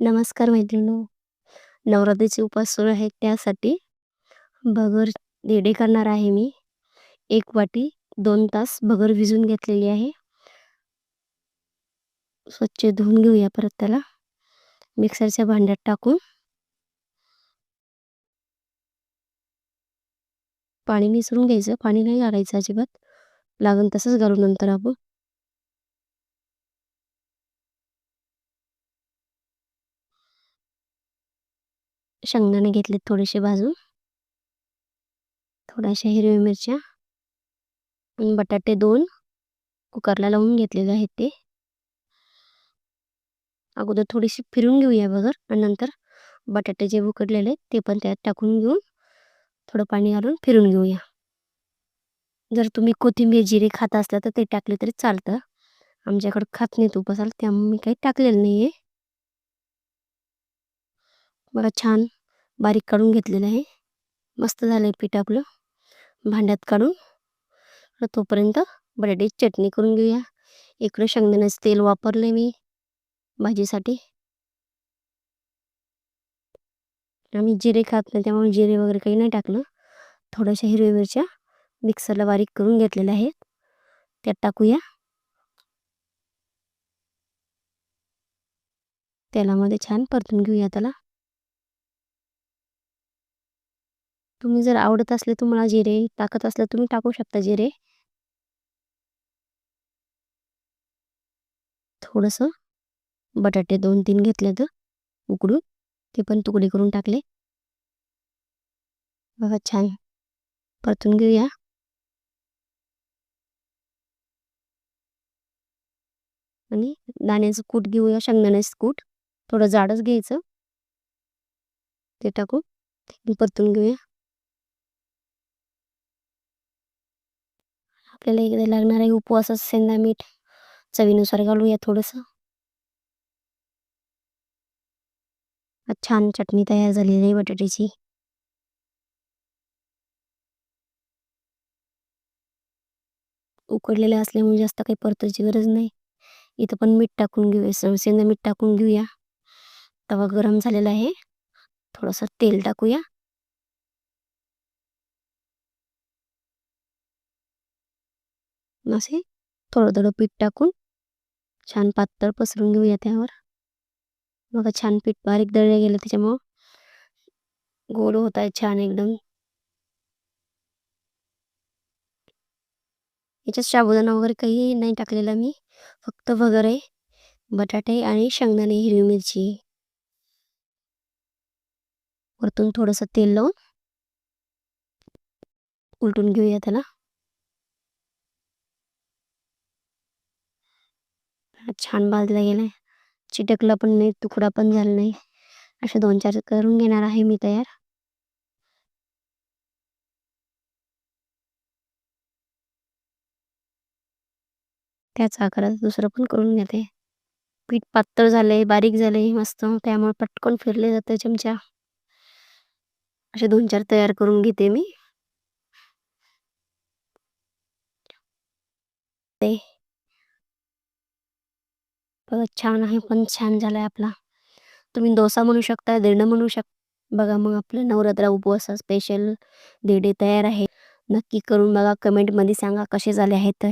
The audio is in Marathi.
नमस्कार मैत्रिणी नवरात्रीचे उपास सुरू आहेत त्यासाठी भगर रेडी करणार आहे मी. एक वाटी दोन तास भगर भिजून घेतलेली आहे. स्वच्छ धुवून घेऊया परत त्याला. मिक्सरच्या भांड्यात टाकून पाणी मिसळून घ्यायचं. पाणी नाही घालायचं अजिबात. लागून तसंच घालू नंतर आपण. शेंगदाणे घेतलेत थोडेसे भाजून. थोड्याशा हिरव्या मिरच्या आणि बटाटे दोन कुकरला लावून घेतलेले आहेत ते. अगोदर थोडीशी फिरून घेऊया भगर आणि नंतर बटाटे जे उकडलेले आहेत ते पण त्यात टाकून घेऊन थोडं पाणी घालून फिरून घेऊया. जर तुम्ही कोथिंबीर जिरे खात असला तर ते टाकले तरी चालतं. आमच्याकडं खात नाही तूप असाल त्यामुळे मी काही टाकलेलं नाही आहे बघा छान बारीक काढून घेतलेलं आहे. मस्त झालं आहे पीठ आपलं. भांड्यात काढून तोपर्यंत बटाट्याची चटणी करून घेऊया. इकडं शेंगदाण्याचं तेल वापरले मी भाजीसाठी. आम्ही जिरे खात नाही त्यामुळे जिरे वगैरे काही नाही टाकलं. थोड्याशा हिरव्या मिरच्या मिक्सरला बारीक करून घेतलेल्या आहेत. त्यात टाकूया. तेलामध्ये छान परतून घेऊया त्याला. तुम्ही जर आवडत असले तुम्हाला जिरे टाकत असले तुम्ही टाकू शकता जिरे. थोडंसं बटाटे दोन तीन घेतले तर उकडून ते पण तुकडे करून टाकले. बघा छान परतून घेऊया. आणि दाण्याचं कूट घेऊया शेंगदाण्याचं कूट थोडं जाडच घ्यायचं. ते टाकून परतून घेऊया. आपल्याला इकडे लागणार आहे उपवासाचं सेंदा मीठ चवीनुसार घालूया थोडंसं. छान चटणी तयार झालेली आहे बटाट्याची. उकडलेले असल्यामुळे जास्त काही परतायची गरज नाही. इथं पण मीठ टाकून घेऊया सेंदा मीठ टाकून घेऊया. तवा गरम झालेला आहे. थोडंसं तेल टाकूया. असे थोडं थोडं पीठ टाकून छान पातळ पसरून घेऊया त्यावर. बघा छान पीठ बारीक दळलं गेलं त्याच्यामुळं गोड होत आहे छान एकदम. याच्यात साबुदाणा वगैरे काही नाही टाकलेला मी. फक्त वगैरे बटाटे आणि शेंगदाणे, हिरवी मिरची. वरतून थोडंसं तेल लावून उलटून घेऊया त्याला. छान भाजला गेलाय. चिटकला पण नाही, तुकडा पण झाला नाही. असे दोन चार करून घेणार आहे मी तयार. त्याच आकारात दुसरं पण करून घेते. पीठ पातळ झालंय, बारीक झालंय मस्त त्यामुळे पटकन फिरले जातं चमचा. असे दोन चार तयार करून घेते मी. ते बघा छान आहे पण छान झालाय आपला. तुम्ही डोसा म्हणू शकता, देणं म्हणू शकता. बघा मग आपलं नवरात्र उपवास स्पेशल देडे तयार आहे. नक्की करून बघा कमेंटमध्ये सांगा कसे झाले आहेत